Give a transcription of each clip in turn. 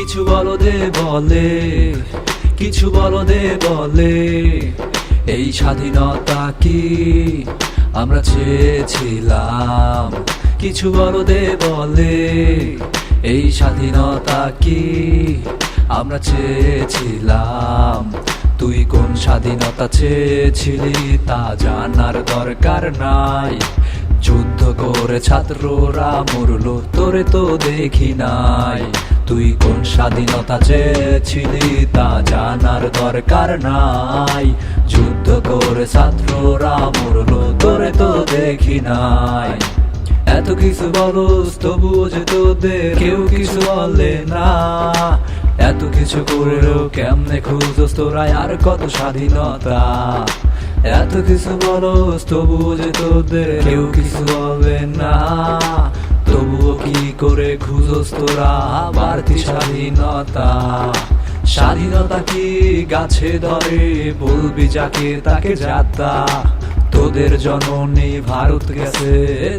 কিছু বলো দে বলে, কিছু বলো দে বলে, এই স্বাধীনতা কি আমরা চেয়েছিলাম? কিছু বলো দে বলে, এই স্বাধীনতা কি আমরা চেয়েছিলাম? তুই কোন স্বাধীনতা চেয়েছিলি তা জানার দরকার নাই। যুদ্ধ করে ছাত্ররা মরলো, তোরে তো দেখি নাই। তুই কোন স্বাধীনতা চেয়েছিলি তা জানার দরকার নাই। যুদ্ধ করে ছাত্ররা মরলো, তোরে তো দেখি নাই। এত কিছু বলস, তবুও যে তোদের কেউ কিছু বলে না। এত কিছু করেও কেমনে খুঁজোস তোরা, আর কত স্বাধীনতা? এত কিছু বলস, তবুও যে তোদের কেউ কিছু বলে না। কি করে খুঁজোস তোরা বাড়তি স্বাধীনতা স্বাধীনতা কি গাছে ধরে, বলবি যাকে, তাকে যাত্রা। তোদের জননী ভারত গেছে,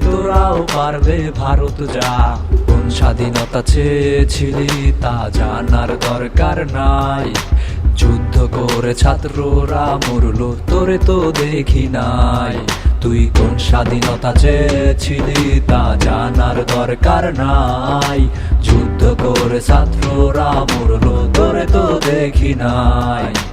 তোরাও পারবে ভারত যা। কোন স্বাধীনতা চেয়েছিলি তা জানার দরকার নাই। যুদ্ধ করে ছাত্ররা মরলো, তোরে তো দেখি নাই। তুই কোন স্বাধীনতা চেয়েছিলি তা জানার দরকার নাই। যুদ্ধ করে ছাত্ররা মরলো, তোরে তো দেখি নাই।